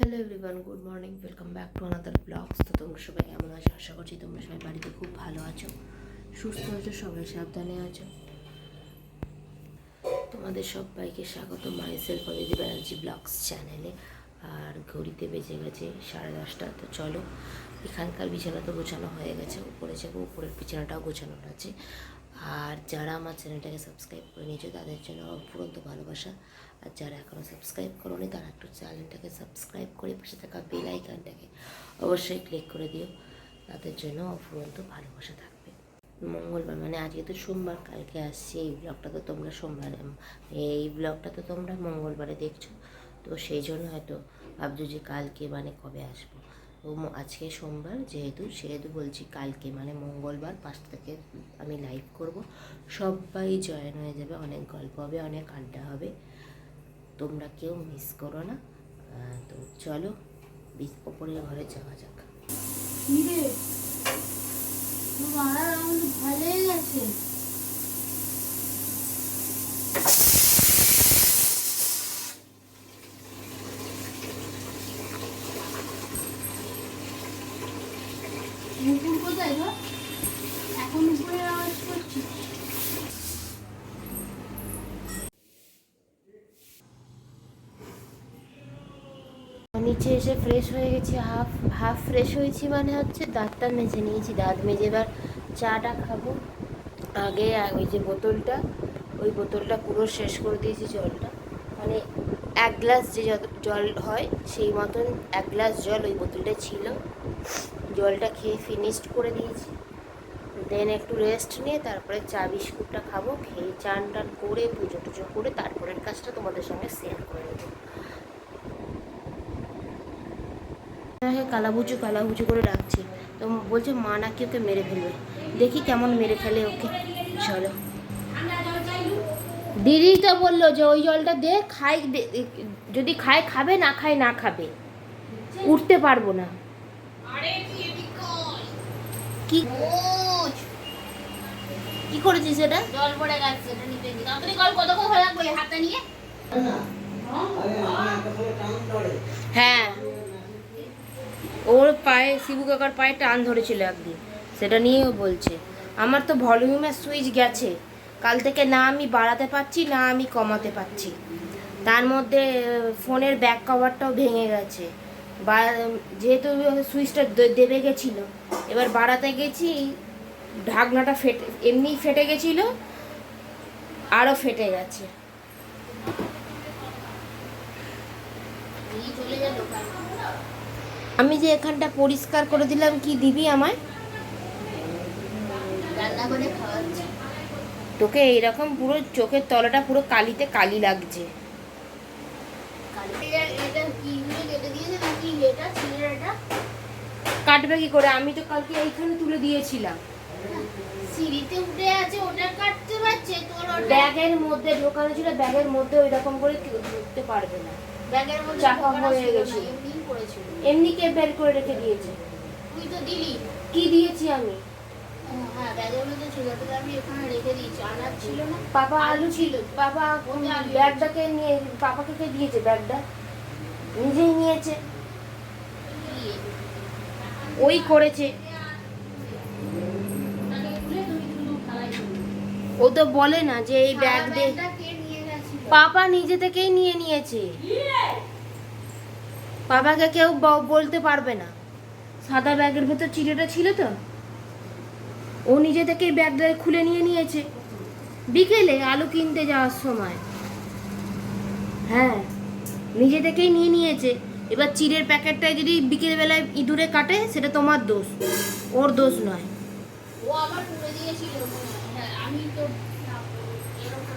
Hello everyone good morning welcome back to another blogs তো তোমরা সবাই কেমন আছো? আশা করছি তোমরা সবাই বাড়িতে খুব ভালো আছো, সুস্থ আছো, সবাই সাবধানে আছো। তোমাদের সবাইকে স্বাগত myself Aditi Banerjee blogs চ্যানেলে আর ঘড়িতে বেজে গেছে সাড়ে দশটা, তো চলো, এখানকার বিছানা তো গোছানো হয়ে গেছে, উপরে যাব, উপরের বিছানাটাও গোছানো আছে। আর যারা আমার চ্যানেলটাকে সাবস্ক্রাইব করে নিয়েছো, তাদের জন্য অফুরন্ত ভালোবাসা। আর যারা এখনও সাবস্ক্রাইব করোনি, তারা একটু চ্যানেলটাকে সাবস্ক্রাইব করে পাশে থাকা বেল আইকনটাকে অবশ্যই ক্লিক করে দিও। তাদের জন্য অফুরন্ত ভালোবাসা থাকবে। মঙ্গলবার মানে আজকে তো সোমবার, কালকে আসছে এই ব্লগটা তো তোমরা সোমবার এই ব্লগটা তো তোমরা মঙ্গলবারে দেখছ। তো সেই জন্য হয়তো ভাবছ যে কালকে মানে কবে আসব? ম- আজকে সোমবার যেহেতু, সেহেতু বলছি কালকে মানে মঙ্গলবার পাঁচটা থেকে আমি লাইভ করব। সবাই জয়েন হয়ে যাবে, অনেক গল্প হবে, অনেক আড্ডা হবে। তোমরা কেউ মিস করো না। তো চলো ওপরের ঘরে যাওয়া যাক। ভালোই গেছে। কোথায় গো এখন উপরে আওয়াজ করছি নিচে এসে ফ্রেশ হয়ে গেছি হাফ হাফ ফ্রেশ হয়েছি মানে হচ্ছে দাঁতটা মেজে নিয়েছি। দাঁত মেজে এবার চাটা খাব। আগে ওই যে বোতলটা, ওই বোতলটা পুরো শেষ করে দিয়েছি জলটা। মানে এক গ্লাস যে জল হয়, সেই মতন এক গ্লাস জল ওই বোতলটা ছিল। জলটা খেয়ে ফিনিশড করে দিয়েছি। দেন একটু রেস্ট নিয়ে তারপরে চা বিস্কুটটা খাব, খেয়ে চান টান করে পুজো টুজো করে তারপরের কাজটা তোমাদের সঙ্গে শেয়ার করে নেব হ্যাঁ কালাবুচু কালাবুচু করে ডাকছে। তো বলছে মা নাকি ওকে মেরে ফেলবে। দেখি কেমন মেরে ফেলে ওকে। চলো। দিদি তো বলল যে ওই জলটা দে খাই যদি খায় খাবে না খায় না খাবে। উঠতে পারব না। কি কি? করেছিস সেটা? জল পড়ে গেছে এটা নিতে তাড়াতাড়ি কল কতক্ষণ হয়ে লাগবে হাতটা নিয়ে? হ্যাঁ। ওর পায়ে, শিবু কাকার পায়ে টান ধরেছিল একদিন। সেটা নিয়েও বলছে, আমার তো ভলিউমের সুইচ গেছে। কাল থেকে না আমি বাড়াতে পারছি, না আমি কমাতে পারছি। তার মধ্যে ফোনের ব্যাক কভারটাও ভেঙে গেছে। বা, যেহেতু সুইচটা দেবে গেছিল, এবার বাড়াতে গেছি, ঢাকনাটা ফেটে এমনি ফেটে গেছিল আরও ফেটে গেছে। চলে আমি যে এখানটা পরিষ্কার করে দিলাম কি দিবি আমায়? তোকে এইরকম পুরো চোখের তলাটা পুরো কালিতে কালি লাগছে। কাটবে কি করে? আমি তো কালকে এইখানে তুলে দিয়েছিলাম। সিঁড়িতে উঠে আছে ওটা কাটতে পারছে? তোর ব্যাগের মধ্যে ঢোকানো ছিল ব্যাগের মধ্যে ওই রকম করে কেউ ঢুকতে পারবে না। ব্যাগের মধ্যে চাপা হয়ে ছিল গেছিল। পড়েছিল এমনি কে বের করে রেখে দিয়েছে? তুই তো দিলি। কি দিয়েছি আমি? ও, হ্যাঁ ব্যাগের মধ্যে ছিল ওটা আমি এখানে রেখে দিয়েছি। আনাজ ছিল না? পাপা আলু ছিল। পাপা ব্যাগটাকে নিয়ে পাপাকে কে দিয়েছে ব্যাগটা? নিজেই নিয়েছে। ওই করেছে। ও তো বলে না যে এই ব্যাগ দিয়ে ব্যাগটা কে নিয়ে গেছিল? পাপা নিজে থেকেই নিয়ে নিয়েছে। পাপাকে কেউ বলতে পারবে না। সাদা ব্যাগের ভেতর চিড়েটা ছিল তো? ও নিজে থেকেই ব্যাগটা খুলে নিয়ে নিয়েছে। বিকেলে আলু কিনতে যাওয়ার সময়। হ্যাঁ নিজে থেকেই নিয়ে নিয়েছে। এবার চিড়ের প্যাকেটটায় যদি বিকেলবেলায় ইঁদুরে কাটে সেটা তোমার দোষ। ওর দোষ নয়। ও আবার দিয়েছিল। হ্যাঁ, আমি তো এরকম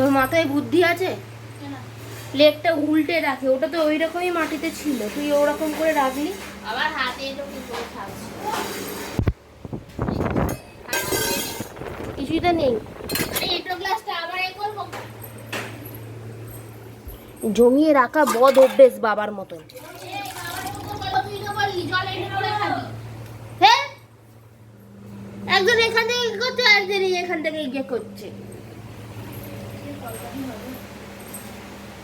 তোর মাথায় বুদ্ধি আছে? প্লেটটা উল্টে রাখে ওটা তো ওই রকমই মাটিতে ছিল তুই ওরকম করে রাখলি? আবার হাতে কিছুই তো নেই। জমিয়ে রাখা বদ অভ্যেস বাবার মতন। হ্যাঁ? একজন এখান থেকে করছে একজন এখান থেকে ইয়ে করছে।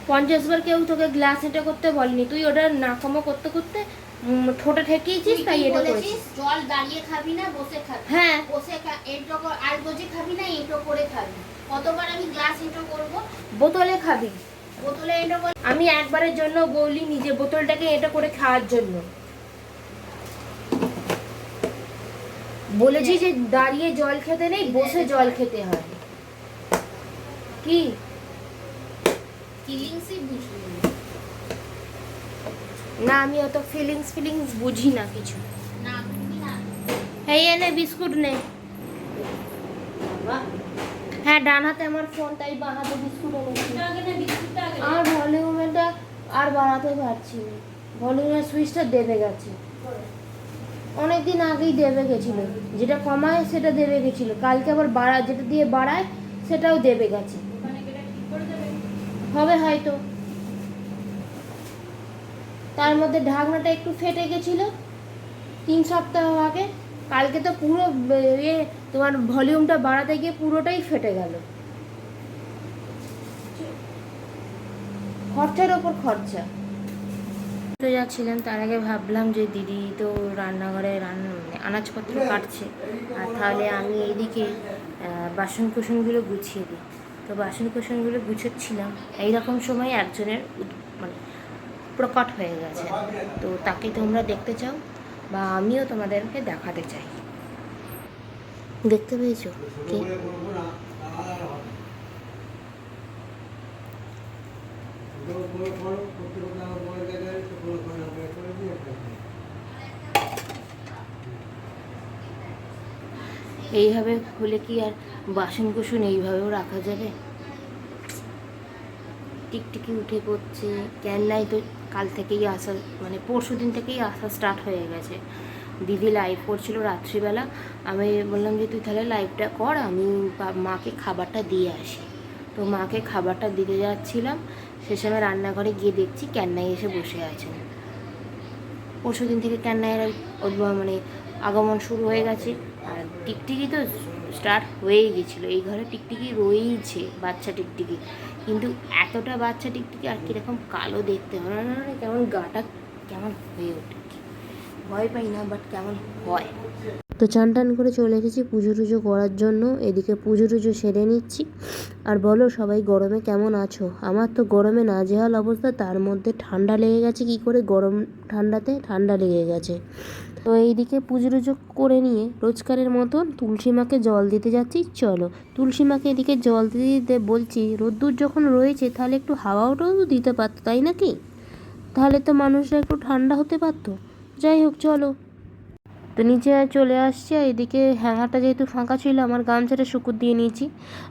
পঞ্চাশ বার কেউ তোকে গ্লাস এটা করতে বলেনি। তুই ওটা নাকমো করতে করতে উম, ঠোঁটে ঠেকিয়েছিস তাই এটা করেছিস। জল দাঁড়িয়ে খাবি না বসে খাবি। হ্যাঁ। বসে এঁটো আর বসে খাবি না এঁটো করে খাবি। কতবার আমি গ্লাস এঁটো করব? বোতলে খাবি। বোতলে এঁটো আমি একবারের জন্য বলি নিজে বোতলটাকে এটা করে খাওয়ার জন্য। বলেছি যে দাঁড়িয়ে জল খেতে নেই বসে জল খেতে হয়। কি? ফিলিংসই বুঝবি না। আমি অত ফিলিংস ফিলিংস বুঝি না কিছু। না এই এনে বিস্কুট নে। হ্যাঁ ডান হাতে আমার ফোন তাই বাঁ হাতে বিস্কুট এনেছি। আর ভলিউমটা আর বাড়াতে পারছি না। ভলিউমের সুইচটা দেবে গেছে। অনেকদিন আগেই দেবে গেছিল। যেটা কমায় সেটা দেবে গেছিল। কালকে আবার বাড়া যেটা দিয়ে বাড়ায় সেটাও দেবে গেছে। হবে হয়তো। তার মধ্যে ঢাকনাটা একটু ফেটে গেছিল। তিন সপ্তাহ আগে। কালকে তো পুরো ইয়ে তোমার ভলিউমটা বাড়াতে গিয়ে পুরোটাই ফেটে গেল। খরচার ওপর খরচা। তো যাচ্ছিলাম তার আগে ভাবলাম যে দিদি তো রান্নাঘরে রান্না মানে আনাজপত্র কাটছে। আর তাহলে আমি এইদিকে আহ, বাসন কুসনগুলো গুছিয়ে দিই। তো বাসন কুসনগুলো গুছোচ্ছিলাম। এইরকম সময় একজনের মানে প্রকট হয়ে গেছে। তো তাকে তোমরা দেখতে চাও বা আমিও তোমাদেরকে দেখাতে চাই। দেখতে পেয়েছ? কে? এইভাবে হলে কি আর বাসন কুসন এইভাবেও রাখা যাবে? টিকটিকি উঠে পড়ছে ক্যান্নাই তো কাল থেকেই আসা মানে পরশু দিন থেকেই আসা স্টার্ট হয়ে গেছে। দিদি লাইভ করছিল রাত্রিবেলা, আমি বললাম যে তুই তাহলে লাইভটা কর, আমি মাকে খাবারটা দিয়ে আসি। তো মাকে খাবারটা দিতে যাচ্ছিলাম সে সময় রান্নাঘরে গিয়ে দেখছি ক্যান্নাই এসে বসে আছেন পরশু দিন থেকে ক্যান্নাইয়ের মানে আগমন শুরু হয়ে গেছে। টিকটিকি তো স্টার্ট হয়েই গেছিল। এই ঘরে টিকটিকি রয়েইছে, বাচ্চা টিকটিকি। কিন্তু এতটা বাচ্চা টিকটিকি আর কীরকম কালো দেখতে হয়? না কেমন গাটা কেমন হয়ে ওঠে? ভয় পাই না বাট কেমন হয়? তো চান টান করে চলে এসেছি পুজো টুজো করার জন্য। এদিকে পুজো টুজো সেরে নিচ্ছি। আর বলো, সবাই গরমে কেমন আছো? আমার তো গরমে না নাজেহাল অবস্থা, তার মধ্যে ঠান্ডা লেগে গেছে। কি করে গরম ঠান্ডাতে? ঠান্ডা লেগে গেছে। তো এইদিকে পুজো টুজো করে নিয়ে রোজকারের মতন তুলসী মাকে জল দিতে যাচ্ছি। চলো, তুলসী মাকে এদিকে জল দিতে দিতে বলছি, রোদ্দুর যখন রয়েছে, তাহলে একটু হাওয়াটাও তো দিতে পারতো, তাই নাকি? তাহলে তো মানুষরা একটু ঠান্ডা হতে পারতো। যাই হোক, চলো। তো নিচে চলে আসছি আর এদিকে হ্যাঙ্গারটা যেহেতু ফাঁকা ছিল, আমার গামছাটা শুকুর দিয়ে নিয়েছি।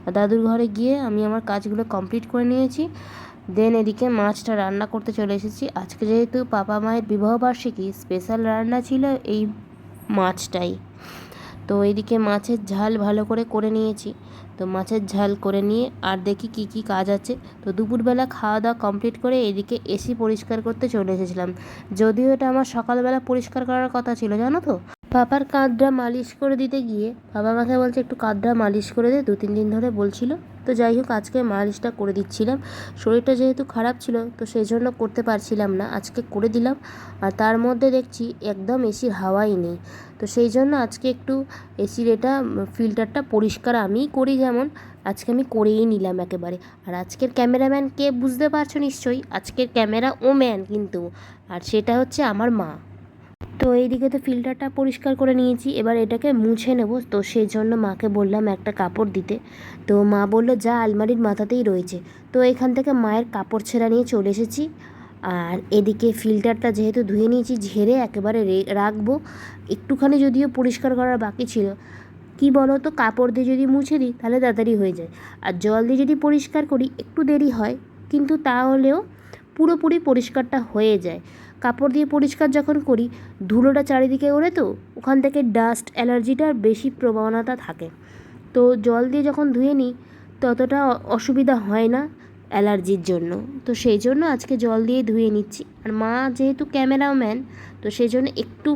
আর দাদুর ঘরে গিয়ে আমি আমার কাজগুলো কমপ্লিট করে নিয়েছি। দেন এদিকে মাছটা রান্না করতে চলে এসেছি। আজকে যেহেতু পাপা মায়ের বিবাহবার্ষিকী স্পেশাল রান্না ছিল এই মাছটাই। তো এদিকে মাছের ঝাল ভালো করে করে নিয়েছি। তো মাছের ঝাল করে নিয়ে আর দেখি কি কি কাজ আছে। তো দুপুরবেলা খাওয়া দাওয়া কমপ্লিট করে এদিকে এসি পরিষ্কার করতে চলে এসেছিলাম। যদিও এটা আমার সকালবেলা পরিষ্কার করার কথা ছিল, জানো তো? পাপার কাঁধটা মালিশ করে দিতে গিয়ে বাবা আমাকে বলছে, একটু কাঁধটা মালিশ করে দে। দু তিন দিন ধরে বলছিল। তো যাই হোক, আজকে মালিশটা করে দিচ্ছিলাম। শরীরটা যেহেতু খারাপ ছিল, তো সেই জন্য করতে পারছিলাম না। আজকে করে দিলাম। আর তার মধ্যে দেখছি একদম এসির হাওয়াই নেই। তো সেই জন্য আজকে একটু এসির এটা, ফিল্টারটা পরিষ্কার আমিই করি যেমন, আজকে আমি করেই নিলাম একেবারে। আর আজকের ক্যামেরাম্যান কে বুঝতে পারছ নিশ্চয়ই? আজকের ক্যামেরা ও ম্যান কিন্তু। আর সেটা হচ্ছে আমার মা। তো এইদিকে তো ফিল্টারটা পরিষ্কার করে নিয়েছি, এবার এটাকে মুছে নেব। তো সেই জন্য মাকে বললাম একটা কাপড় দিতে। তো মা বলল, যা আলমারির মাথাতেই রয়েছে। তো এখান থেকে মায়ের কাপড় ছেঁড়া নিয়ে চলে এসেছি। আর এদিকে ফিল্টারটা যেহেতু ধুয়ে নিয়েছি, ঝেড়ে একেবারে রাখব। একটুখানি যদিও পরিষ্কার করার বাকি ছিল। কি বলো তো কাপড় দিয়ে যদি মুছে দিই, তাহলে তাড়াতাড়ি হয়ে যায়। আর জল দিয়ে যদি পরিষ্কার করি, একটু দেরি হয়। কিন্তু তাহলেও পুরোপুরি পরিষ্কারটা হয়ে যায়। কাপড় দিয়ে পরিষ্কার যখন করি, ধুলোটা চারিদিকে ওড়ে তো, ওখান থেকে ডাস্ট অ্যালার্জিটার বেশি প্রবণতা থাকে। তো জল দিয়ে যখন ধুয়ে নিই, ততটা অসুবিধা হয় না অ্যালার্জির জন্য। তো সেই জন্য আজকে জল দিয়ে ধুয়ে নিচ্ছি। আর মা যেহেতু ক্যামেরাম্যান তো সেই জন্য একটু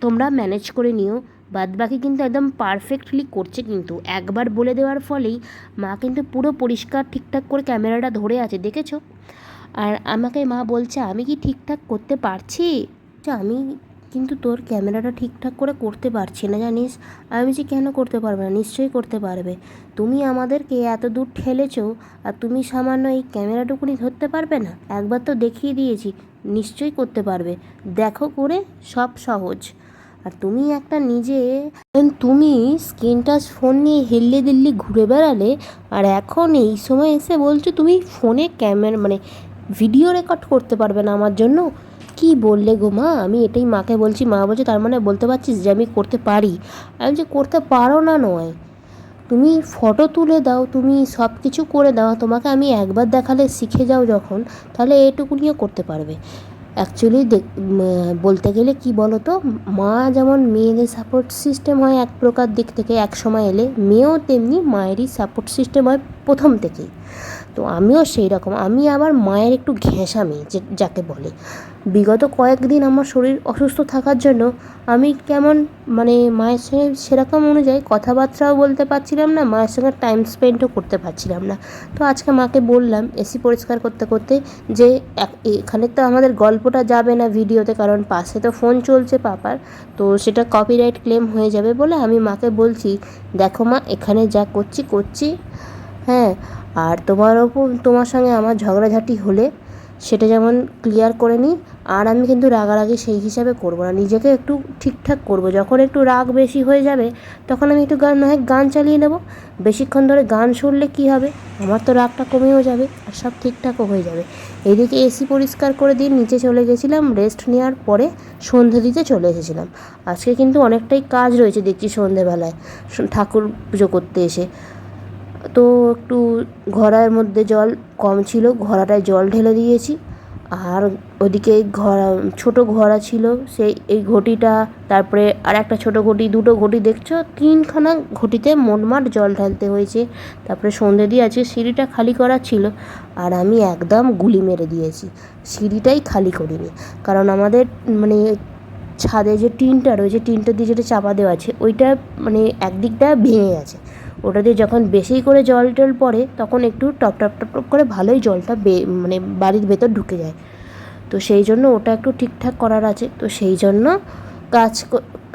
তোমরা ম্যানেজ করে নিও। বাদ বাকি কিন্তু একদম পারফেক্টলি করছে কিন্তু। একবার বলে দেওয়ার ফলেই মা কিন্তু পুরো পরিষ্কার ঠিকঠাক করে ক্যামেরাটা ধরে আছে। দেখেছ? আর আমাকে মা বলছে, আমি কি ঠিকঠাক করতে পারছি? আমি কিন্তু তোর ক্যামেরাটা ঠিকঠাক করে করতে পারছি না, জানিস? আমি বলছি কেন করতে পারবে না? নিশ্চয়ই করতে পারবে। তুমি আমাদেরকে এত দূর ঠেলেছো আর তুমি সামান্য এই ক্যামেরাটুকুনি ধরতে পারবে না? একবার তো দেখিয়ে দিয়েছি, নিশ্চয়ই করতে পারবে। দেখো করে সব সহজ। আর তুমি একটা নিজে তুমি স্ক্রিন টাচ ফোন নিয়ে হিল্লি দিল্লি ঘুরে বেড়ালে, আর এখন এই সময় এসে বলছো তুমি ফোনে ক্যামেরা মানে ভিডিও রেকর্ড করতে পারবে না আমার জন্য? কি বললে গো মা? আমি এটাই মাকে বলছি। মা বলছে, তার মানে বলতে পারছিস যে আমি করতে পারি? আমি যে করতে পারো না নয়। তুমি ফটো তুলে দাও, তুমি সব কিছু করে দাও। তোমাকে আমি একবার দেখালে শিখে যাও যখন, তাহলে এটুকুনিও করতে পারবে। অ্যাকচুয়ালি বলতে গেলে কি বলো তো মা যেমন মেয়েদের সাপোর্ট সিস্টেম হয় এক প্রকার দিক থেকে, এক সময় এলে মেয়েও তেমনি মায়েরই সাপোর্ট সিস্টেম হয় প্রথম থেকেই। তো আমিও সেই রকম। আমি আবার মায়ের একটু ঘেঁষা মেয়ে যে, যাকে বলে। বিগত কয়েকদিন আমার শরীর অসুস্থ থাকার জন্য আমি কেমন মানে মায়ের সঙ্গে সেরকম অনুযায়ী কথাবার্তাও বলতে পারছিলাম না, মায়ের সঙ্গে টাইম স্পেন্ডও করতে পারছিলাম না। তো আজকে মাকে বললাম এসি পরিষ্কার করতে করতে যে এখানে তো আমাদের গল্পটা যাবে না ভিডিওতে, কারণ পাশে তো ফোন চলছে পাপার, তো সেটা কপিরাইট ক্লেম হয়ে যাবে বলে আমি মাকে বলছি, দেখো মা, এখানে যা করছি করছি। হ্যাঁ আর তোমার ওপর, তোমার সঙ্গে আমার ঝগড়াঝাটি হলে সেটা যেমন ক্লিয়ার করে নিই, আর আমি কিন্তু রাগারাগি সেই হিসাবে করব না। নিজেকে একটু ঠিকঠাক করব। যখন একটু রাগ বেশি হয়ে যাবে, তখন আমি একটু গান, নয়, গান চালিয়ে নেব। বেশিক্ষণ ধরে গান শুনলে কি হবে? আমার তো রাগটা কমেও যাবে আর সব ঠিকঠাকও হয়ে যাবে। এদিকে এসি পরিষ্কার করে দিয়ে নিচে চলে গেছিলাম। রেস্ট নেওয়ার পরে সন্ধে দিতে চলে এসেছিলাম। আজকে কিন্তু অনেকটাই কাজ রয়েছে দেখছি সন্ধেবেলায়। ঠাকুর পুজো করতে এসে। তো একটু ঘড়ার মধ্যে জল কম ছিল, ঘড়াটায় জল ঢেলে দিয়েছি। আর ওদিকে ঘড়া, ছোটো ঘড়া ছিল, সেই এই ঘটিটা, তারপরে আর একটা ছোটো ঘটি, দুটো ঘটি দেখছ? তিনখানা ঘটিতে মোটমাট জল ঢালতে হয়েছে। তারপরে সন্ধে দিয়ে আছে সিঁড়িটা খালি করা ছিল। আর আমি একদম গুলি মেরে দিয়েছি। সিঁড়িটাই খালি করিনি। কারণ আমাদের মানে ছাদে যে টিনটা রয়েছে টিনটা দিয়ে যেটা চাপা দেওয়া আছে, ওইটা মানে একদিকটা ভেঙে গেছে। ওটা দিয়ে যখন বেশি করে জল টল পড়ে, তখন একটু টপ টপ টপ টপ করে ভালোই জলটা বে মানে বাড়ির ভেতর ঢুকে যায়। তো সেই জন্য ওটা একটু ঠিকঠাক করার আছে। তো সেই জন্য কাজ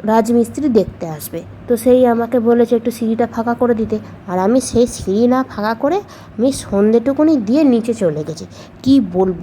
রাজমিস্ত্রি দেখতে আসবে। তো সেই আমাকে বলেছে একটু সিঁড়িটা ফাঁকা করে দিতে। আর আমি সেই সিঁড়ি না ফাঁকা করে আমি সন্ধেটুকুনি দিয়ে নিচে চলে গেছি। কি বলব?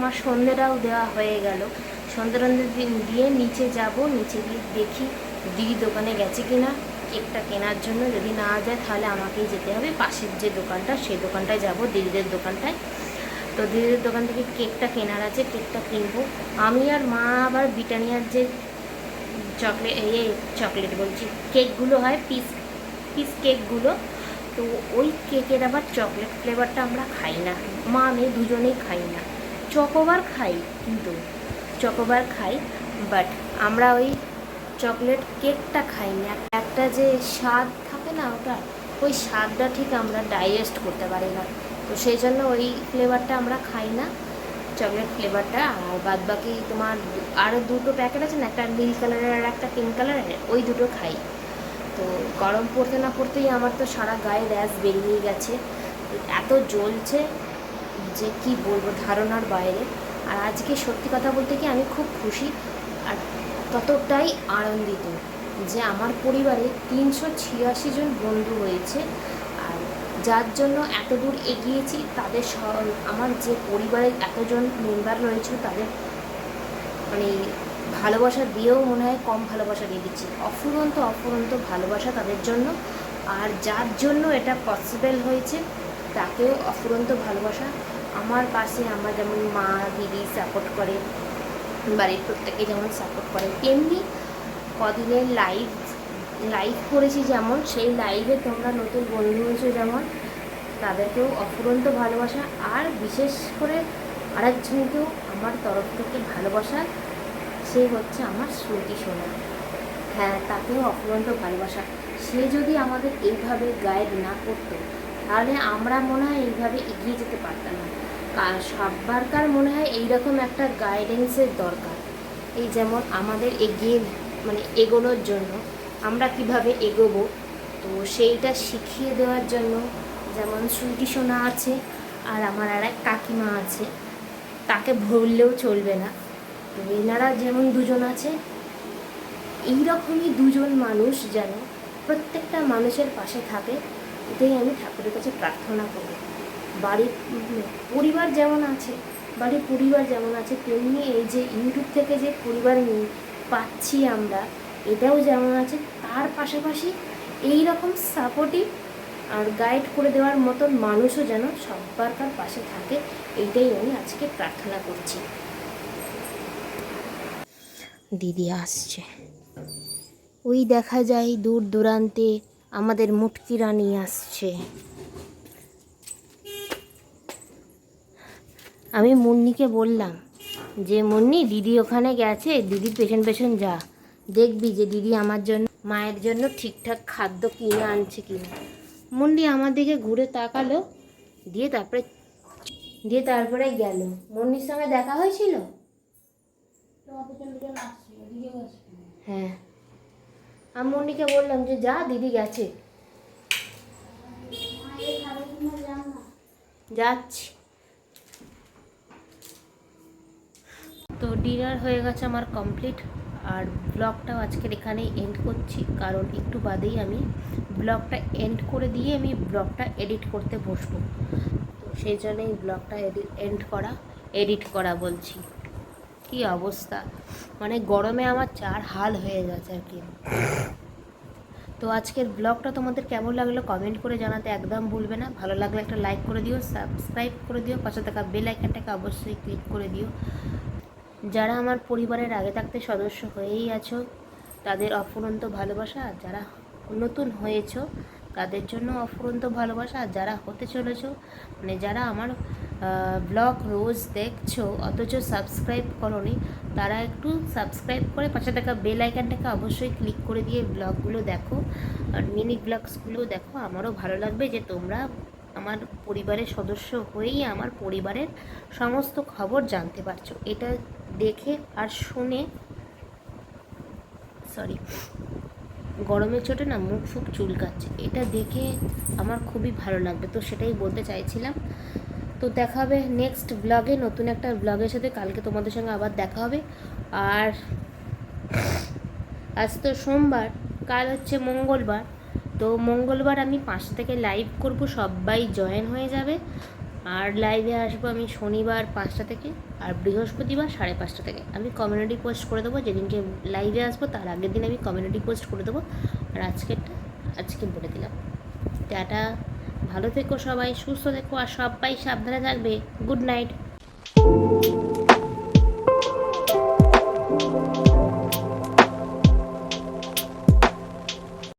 আমার সন্ধ্যেটাও দেওয়া হয়ে গেল। সন্ধ্যে টন্ধে দি- দিয়ে নিচে যাব, নিচে গিয়ে দেখি দিদি দোকানে গেছে কিনা। কেকটা কেনার জন্য যদি না যায় তাহলে আমাকেই যেতে হবে। পাশের যে দোকানটা, সেই দোকানটায় যাব, দিদিদের দোকানটায়। তো দিদিদের দোকান থেকে কেকটা কেনার আছে, কেকটা কিনবো। আমি আর মা আবার ব্রিটানিয়ার যে চকলেট এই চকলেট বলছি, কেকগুলো হয়, পিস পিস কেকগুলো। তো ওই কেকের আবার চকলেট ফ্লেভারটা আমরা খাই না। মা, আমি দুজনেই খাই না। চকোবার খাই, কিন্তু চকোবার খাই বাট আমরা ওই চকলেট কেকটা খাই না। একটা যে স্বাদ থাকে না ওটা, ওই স্বাদটা ঠিক আমরা ডাইজেস্ট করতে পারি না। তো সেই জন্য ওই ফ্লেভারটা আমরা খাই না চকলেট ফ্লেভারটা আর বাদ বাকি তোমার আরও দুটো প্যাকেট আছে না, একটা নীল কালারের আর একটা পিঙ্ক কালারের ওই দুটো খাই। তো গরম পড়তে না পড়তেই আমার তো সারা গায়ে র্যাশ বেরিয়ে গেছে। এত জ্বলছে যে কি বলব ধারণার বাইরে। আর আজকে সত্যি কথা বলতে কি আমি খুব খুশি আর ততটাই আনন্দিত যে আমার পরিবারে তিনশো ছিয়াশি জন বন্ধু হয়েছে আর যার জন্য এত দূর এগিয়েছি, তাদের আমার যে পরিবারের এতজন মেম্বার রয়েছে, তাদের মানে ভালোবাসা দিয়েও মনে হয় কম ভালোবাসা দিয়ে দিচ্ছি। অফুরন্ত অফুরন্ত ভালোবাসা তাদের জন্য। আর যার জন্য এটা পসিবল হয়েছে, তাকেও অফুরন্ত ভালোবাসা আমার পাশে আমার যেমন মা, দিদি সাপোর্ট করে, বাড়ির প্রত্যেকে যেমন সাপোর্ট করে, তেমনি কদিনের লাইভ লাইভ করেছি যেমন, সেই লাইভে তোমরা নতুন বন্ধু হয়েছো যেমন, তাদেরকেও অফুরন্ত ভালোবাসা আর বিশেষ করে আরেকজনকেও আমার তরফ থেকে ভালোবাসা, সে হচ্ছে আমার শ্রুতি সোনা। হ্যাঁ তাকেও অফুরন্ত ভালোবাসা। সে যদি আমাদের এইভাবে গাইড না করতো তাহলে আমরা মনে হয় এইভাবে এগিয়ে যেতে পারতাম না। কার সবারকার মনে হয় এইরকম একটা গাইডেন্সের দরকার। এই যেমন আমাদের এগিয়ে মানে এগোনোর জন্য আমরা কীভাবে এগোবো, তো সেইটা শিখিয়ে দেওয়ার জন্য যেমন সুইটি সোনা আছে, আর আমার আর এক কাকিমা আছে, তাকে ভুললেও চলবে না। তো এনারা যেমন দুজন আছে, এইরকমই দুজন মানুষ যেন প্রত্যেকটা মানুষের পাশে থাকে। এটাই আমি ঠাকুরের কাছে প্রার্থনা করি। বাড়ির পরিবার যেমন আছে, বাড়ির পরিবার যেমন আছে, তেমনি এই যে ইউটিউব থেকে যে পরিবার নিয়ে পাচ্ছি আমরা, এটাও যেমন আছে, তার পাশাপাশি এই রকম সাপোর্টিভ আর গাইড করে দেওয়ার মতন মানুষও যেন সব্বারকার পাশে থাকে, এইটাই আমি আজকে প্রার্থনা করছি। দিদি আসছে। ওই দেখা যায় দূর দূরান্তে আমাদের মুটকি রানী আসছে। আমি মুন্নিকে বললাম যে মুন্নি দিদি ওখানে গেছে দিদি পেছন পেছন যা। দেখবি যে দিদি আমার জন্য মায়ের জন্য ঠিকঠাক খাদ্য কিনে আনছে কিনা। মুন্নি আমার দিকে ঘুরে তাকালো দিয়ে তারপরে দিয়ে তারপরে গেল। মুন্নির সঙ্গে দেখা হয়েছিল? হ্যাঁ। আমি মুন্নিকে বললাম যে যা, দিদি গেছে। যাচ্ছি। তো ডিনার হয়ে গেছে আমার কমপ্লিট। আর ব্লগটাও আজকের এখানেই এন্ড করছি। কারণ একটু বাদেই আমি ব্লগটা এন্ড করে দিয়ে আমি ব্লগটা এডিট করতে বসবো। তো সেই জন্যই ব্লগটা এডিট এন্ড করা এডিট করা বলছি। কি অবস্থা? মানে গরমে আমার চার হাল হয়ে গেছে আর কি। তো আজকের ব্লগটা তোমাদের কেমন লাগল কমেন্ট করে জানাতে একদম ভুলবে না। ভালো লাগলে একটা লাইক করে দিও সাবস্ক্রাইব করে দিও, পাশে থাকা বেল আইকনটাকে অবশ্যই ক্লিক করে দিও। যারা আমার পরিবারের আগে থাকতে সদস্য হয়েই আছো, তাদের অফুরন্ত ভালোবাসা আর যারা নতুন হয়েছো, তাদের জন্য অফুরন্ত ভালোবাসা, আর যারা হতে চলেছো মানে যারা আমার ব্লগ রোজ দেখছ, অথচ সাবস্ক্রাইব করনি, তারা একটু সাবস্ক্রাইব করে পাশে থাকা বেল আইকনটাকে অবশ্যই ক্লিক করে দিয়ে ব্লগগুলো দেখো, আর মিনি ব্লগসগুলো দেখো, আমারও ভালো লাগবে যে তোমরা আমার পরিবারের সদস্য হয়েই আমার পরিবারের সমস্ত খবর জানতে পারছ। এটা দেখে আর শুনে সরি গরমের চোটে না মুখ ফুক চুলকাচ্ছে। এটা দেখে আমার খুবই ভালো লাগবে। তো সেটাই বলতে চাইছিলাম তো দেখা হবে নেক্সট ব্লগে নতুন একটা ব্লগের সাথে কালকে তোমাদের সঙ্গে আবার দেখা হবে। আর আজ তো সোমবার, কাল হচ্ছে মঙ্গলবার। তো মঙ্গলবার আমি পাঁচটা থেকে লাইভ করব, সবাই জয়েন হয়ে যাবে। আর লাইভে আসব আমি শনিবার পাঁচটা থেকে আর বৃহস্পতিবার সাড়ে পাঁচটা থেকে। আমি কমিউনিটি পোস্ট করে দেবো, যেদিনকে লাইভে আসব তার আগের দিন আমি কমিউনিটি পোস্ট করে দেবো। আর আজকেরটা, আজকে বলে দিলাম। টাটা। ভালো থেকো সবাই সুস্থ থেকো আর সবাই সাবধানে থাকবে। Good night.